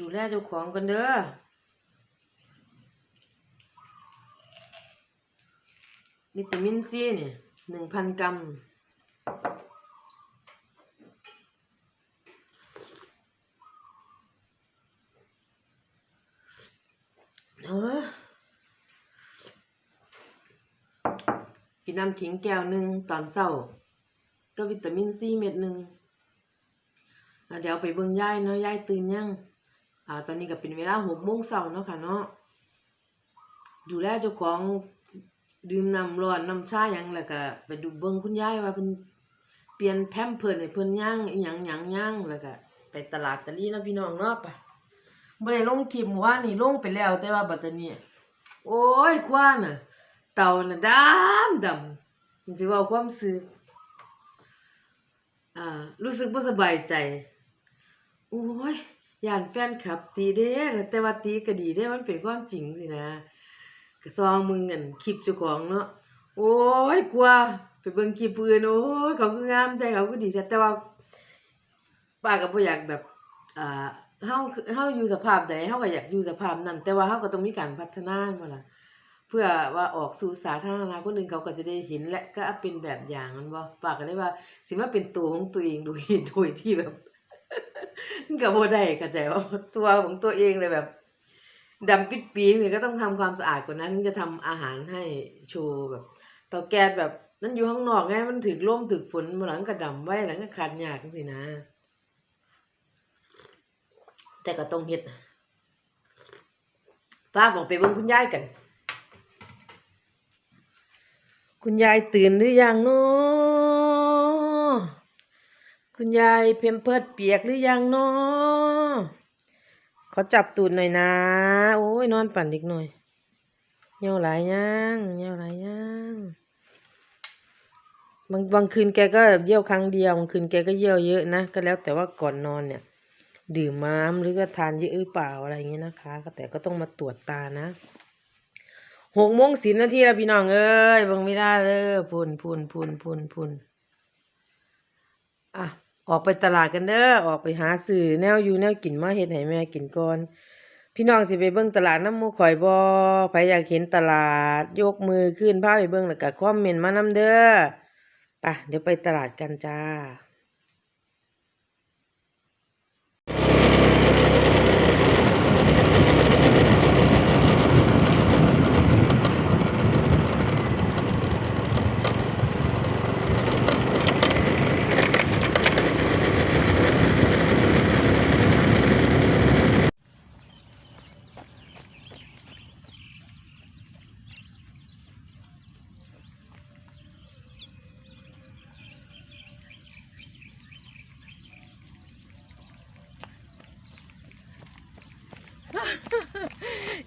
ดูแลเจ้าของกันเด้อวิตามินซีเนี่ยหนึ่งพันกรัมเออกินน้ำขิงแก้วหนึ่งตอนเช้าก็วิตามินซีเม็ดหนึ่งเดี๋ยวไปเบิ่งยายเนาะยายตื่นยัง อ่าตอนนี้ก็เป็นเวลาหกโมงเช้าเนาะค่ะเนาะดูแลเจ้าของดื่มน้ำร้อนน้ำชาหยังแล้วก็ไปดูเบิ่งคุณยายว่าเพิ่นเปลี่ยนแพมเพิร์สให้เพิ่นย่างอีหยังหยังย่างแล้วก็ไปตลาดตะลีเนะพี่น้องเนาะไปบ่ได้ลงคลิปเมื่อวานนี่ลงไปแล้ว แต่ว่าบัดตอนนี้โอ้ยคว้าน่ะ เต่าน่ะดำดำมันสิเว้าความรู้สึกอ่ารู้สึกบ่สบายใจโอ้ย ย่านแฟนคลับ ตีเด้แต่ว่าตีก็ดีเด้มันเป็นความจริงสินะก็ซองมึงกันคลิปเจ้าของเนาะโอ้ยกลัวไปเบิ่งคลิปผู้อื่นโอ้ยเขาคืองามแต่เขาก็ดีแต่ว่าป้าก็บ่อยากแบบอ่าเฮาคือเฮาอยู่สภาพใดเฮาก็อยากอยู่สภาพนั้นแต่ว่าเฮาก็ต้องมีการพัฒนาบ่ล่ะเพื่อว่าออกสู่สาธารณะคนอื่นเขาก็จะได้เห็นและก็เป็นแบบอย่างมันบ่ป้าก็เลยว่าสิมาเป็นตัวของตัวเองโดยโดยที่แบบ มันก็บ่ได้เข้าใจว่าตัวของตัวเองเลยแบบดำปิดปีเนี่ยก็ต้องทำความสะอาดกว่านั้นถึงจะทำอาหารให้โชว์แบบเตาแก๊สแบบนั้นอยู่ข้างนอกไงมันถึกลมถึกฝนมาหลังก็ดำไว้หลังก็ขาดยากจังซี่นะ แต่ก็ต้องเฮ็ดป้าบอกไปเบิ่งคุณยายกัน คุณยายตื่นหรือยังเนาะ คุณยายเพมเพิดเปียกหรือยังเนาะเขาจับตูดหน่อยนะ โอ้ยนอนปั่นอีกหน่อยเหี่ยวหลายย่างเหี่ยวหลายย่างบางบางคืนแกก็เยี่ยวครั้งเดียวบางคืนแกก็เยี่ยวเยอะนะก็แล้วแต่ว่าก่อนนอนเนี่ย ดื่มม้ามหรือก็ทานเยอะหรือเปล่าอะไรอย่างเงี้ยนะคะก็แต่ก็ต้องมาตรวจตานะหกโมงสิบนาทีแล้วพี่น้องเอ้ยบังไม่ได้เลยพูนพูนพูนพูนพูนอะ ออกไปตลาดกันเด้อออกไปหาซื้อแนวอยู่แนวกินมาเฮ็ดให้แม่กินก่อน พี่น้องสิไปเบิ่งตลาดน้ำมูข่อยบ่ใครอยากเห็นตลาด ยกมือขึ้นพาไปเบิ่งแล้วก็คอมเมนต์มานำเด้อไปเดี๋ยวไปตลาดกันจ้า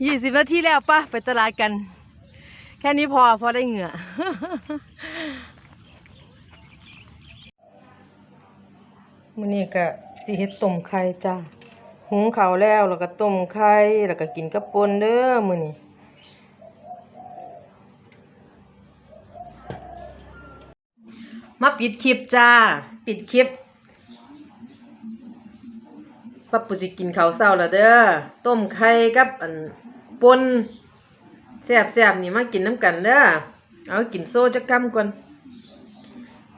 ยี่สิบนาทีแล้วปะไปตลาดกัน แค่นี้พอพอได้เหงื่อมื้อนี้ก็สิเฮ็ดต้มไข่จ้าหุงข้าวแล้วแล้วก็ต้มไข่แล้วก็กินกับปนเด้อมื้อนี้มาปิดคลิปจ้า ปิดคลิปป้าปุสิกินข้าวเช้าแล้วเด้อต้มไข่กับอัน ปนแซ่บๆนี่มากินน้ำกันเด้อเอากินโซ่จักคำก่อน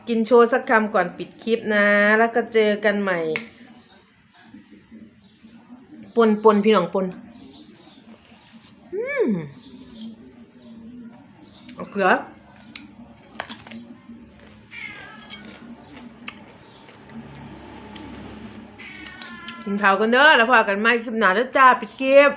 กินโชว์สักคำก่อนปิดคลิปนะ แล้วก็เจอกันใหม่ ปนปนพี่น้องปนอืมเอาเกลือกินข้าวกันเด้อแล้วพอกันใหม่คลิปหน้าเด้อจ้าปิดคลิป